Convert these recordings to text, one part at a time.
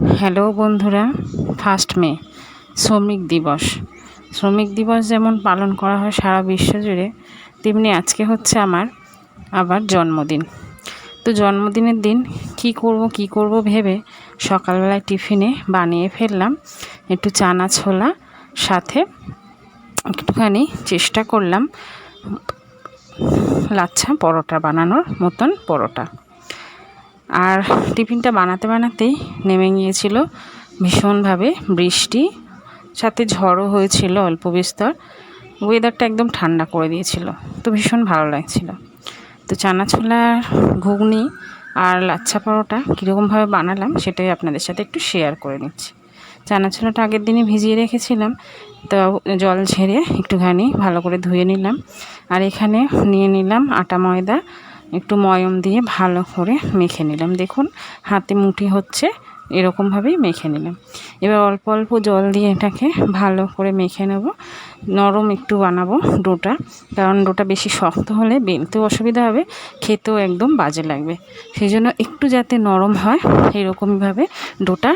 Hello বন্ধুরা, first May, শ্রমিক দিবস। শ্রমিক দিবস যেমন পালন করা হয় সারা বিশ্ব জুড়ে, তেমনি আজকে হচ্ছে আমার, আবার জন্মদিন। তো জন্মদিনের দিন কি করব কি করব ভেবে সকালবেলায় টিফিনে বানিয়ে ফেললাম, একটু চানা ছোলা, সাথে একটুখানি চেষ্টা করলাম, লাচ্ছা পরোটা বানানোর মতন পরোটা। আর টিফিনটা বানাতে বানাতেই নেমে গিয়েছিল ভীষণভাবে বৃষ্টি, সাথে ঝড়ও হয়েছিল অল্প বিস্তর ওয়েদারটা একদম ঠান্ডা করে দিয়েছিল, তো ভীষণ ভালো লাগছিল। তো চানা ছোলার ঘুগনি আর লাচ্ছা পরোটা কীরকমভাবে বানালাম সেটাই আপনাদের সাথে একটু শেয়ার করে নিচ্ছি। চানাছোলাটা আগের দিনে ভিজিয়ে রেখেছিলাম, তো জল ঝেড়ে একটুখানি ভালো করে ধুয়ে নিলাম, আর এখানে নিয়ে নিলাম আটা ময়দা একটু ময়ম দিয়ে ভালো করে মেখে নিলাম। দেখুন, হাতে মুঠি হচ্ছে, এরকমভাবেই মেখে নিলাম। এবার অল্প অল্প জল দিয়ে এটাকে ভালো করে মেখে নেব। নরম একটু বানাবো ডোটা, কারণ ডোটা বেশি শক্ত হলে বেলতেও অসুবিধা হবে, খেতেও একদম বাজে লাগবে। সেই জন্য একটু যাতে নরম হয় এরকমভাবে ডোটা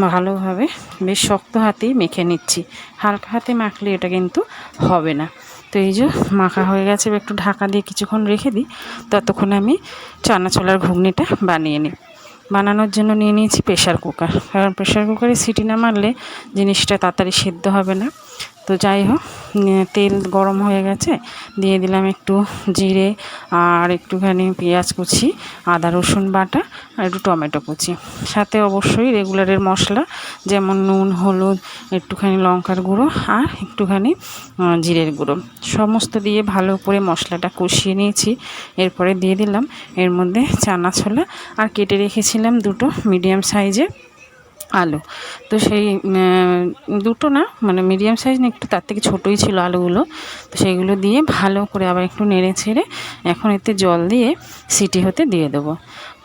ভালোভাবে বেশ শক্ত হাতেই মেখে নিচ্ছি। হালকা হাতে মাখলে এটা কিন্তু হবে না। তো এই যে মাখা হয়ে গেছে একটু ঢাকা দিয়ে কিছুক্ষণ রেখে দিই। ততক্ষণ আমি চানা ছোলার ঘুগনিটা বানিয়ে নিই। বানানোর জন্য নিয়ে নিয়েছি প্রেশার কুকার। কারণ প্রেশার কুকারে সিটি না মারলে জিনিসটা তাড়াতাড়ি সেদ্ধ হবে না। তো যাই হোক তেল গরম হয়ে গেছে। দিয়ে দিলাম একটু জিরে আর একটুখানি পেঁয়াজ কুচি, আদা রসুন বাটা আর একটু টমেটো কুচি। সাথে অবশ্যই রেগুলারের মশলা, যেমন নুন, হলুদ, একটুখানি লঙ্কার গুঁড়ো আর একটুখানি জিরের গুঁড়ো। সমস্ত দিয়ে ভালো করে মশলাটা কষিয়ে নিয়েছি। এরপরে দিয়ে দিলাম এর মধ্যে চানা ছোলা আর কেটে রেখেছিলাম দুটো মিডিয়াম সাইজের আলু। তো সেই দুটো না মানে মিডিয়াম সাইজ একটু তার থেকে ছোটোই ছিল আলুগুলো। তো সেইগুলো দিয়ে ভালো করে আবার একটু নেড়ে ছেড়ে এখন এতে জল দিয়ে সিটি হতে দিয়ে দেবো।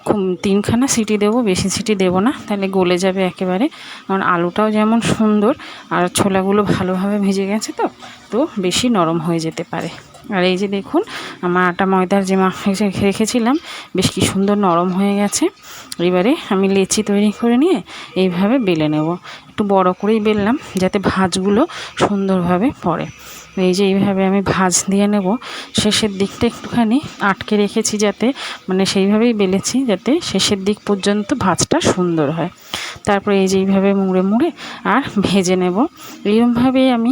খুব তিনখানা সিটি দেবো, বেশি সিটি দেবো না, তাহলে গলে যাবে একেবারে। কারণ আলুটাও যেমন সুন্দর, আর ছোলাগুলো ভালোভাবে ভেজে গেছে তো তো বেশি নরম হয়ে যেতে পারে। আর এই যে দেখুন, আমার আটা ময়দার যে মাখা রেখেছিলাম, বেশ কি সুন্দর নরম হয়ে গেছে। এবারে আমি লেচি তৈরি করে নিয়ে এইভাবে বেলে নেব। একটু বড় করেই বেললাম, যাতে ভাজগুলো সুন্দরভাবে পড়ে। এই যে এইভাবে আমি ভাজ দিয়ে নেব। শেষের দিকটা একটুখানি আটকে রেখেছি যাতে মানে সেইভাবেই বেলেছি যাতে শেষের দিক পর্যন্ত ভাজটা সুন্দর হয়। তারপরে এই যে এইভাবে মুড়ে মুড়ে আর ভেজে নেব। এইরকমভাবেই আমি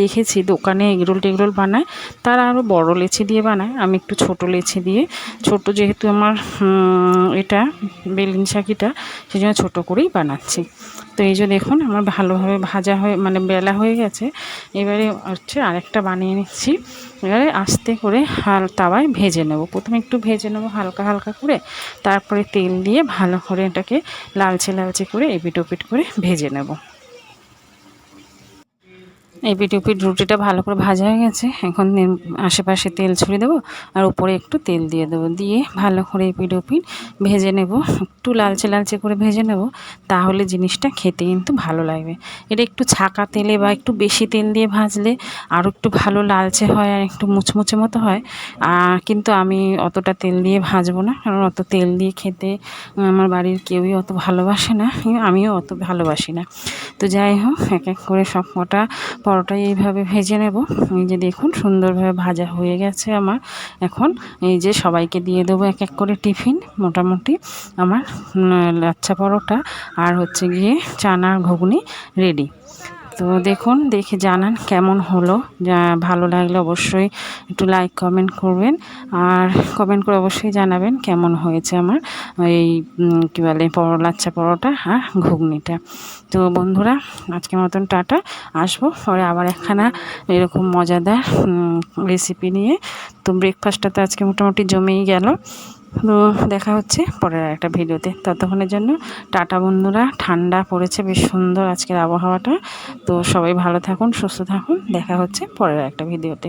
দেখেছি দোকানে এগরোল টেগরোল বানায়। তারা আরও বড় লেচি দিয়ে বানায়, আমি একটু ছোট লেচি দিয়ে। ছোট যেহেতু আমার এটা বেলিন শাকিটা সেই জন্য ছোটো করেই বানাচ্ছি। তো এই যে দেখুন, আমার ভালোভাবে ভাজা হয়ে মানে বেলা হয়ে গেছে। এবারে হচ্ছে আরেকটা বানিয়ে নিচ্ছি। এবারে আস্তে করে হাল, তাওয়ায় ভেজে নেব। প্রথমে একটু ভেজে নেব হালকা হালকা করে। তারপরে তেল দিয়ে ভালো করে এটাকে লালচে লালচে করে এপিট ওপিট করে ভেজে নেব। এই পিঠ রুটিটা ভালো করে ভাজা হয়ে গেছে। এখন আশেপাশে তেল ছড়িয়ে দেবো আর উপরে একটু তেল দিয়ে দেবো। দিয়ে ভালো করে এপিট ওপিট ভেজে নেব। একটু লালচে লালচে করে ভেজে নেব, তাহলে জিনিসটা খেতে কিন্তু ভালো লাগবে। এটা একটু ছাকা তেলে বা একটু বেশি তেল দিয়ে ভাজলে আরও একটু ভালো লালচে হয় আর একটু মুচমুচে মতো হয়। কিন্তু আমি অতটা তেল দিয়ে ভাজবো না, কারণ অত তেল দিয়ে খেতে আমার বাড়ির কেউই অত ভালোবাসে না, আমিও অত ভালোবাসি না। তো যাই হোক, এক এক করে সব কটা পরোটাই এইভাবে ভেজে নেব। এই যে দেখুন, সুন্দরভাবে ভাজা হয়ে গেছে আমার। এখন এই যে সবাইকে দিয়ে দেবো এক এক করে টিফিন, মোটামুটি আমার লাচ্ছা পরোটা আর হচ্ছে গিয়ে চানার ঘুগনি রেডি তো দেখুন, দেখে জানান কেমন হলো। ভালো লাগলে অবশ্যই একটু লাইক কমেন্ট করবেন। আর কমেন্ট করে অবশ্যই জানাবেন কেমন হয়েছে আমার এই কী বলে লাচ্চা পরোটা আর ঘুগনিটা। তো বন্ধুরা, আজকের মতন টাটা। আসব পরে আবার একখানা এরকম মজাদার রেসিপি নিয়ে। তো ব্রেকফাস্টটা তো আজকে মোটামুটি জমেই গেল। তো দেখা হচ্ছে পরের একটা ভিডিওতে। ততক্ষণের জন্য টাটা বন্ধুরা। ঠান্ডা পড়েছে, বেশ সুন্দর আজকের আবহাওয়াটা। তো সবাই ভালো থাকুন, সুস্থ থাকুন। দেখা হচ্ছে পরের একটা ভিডিওতে।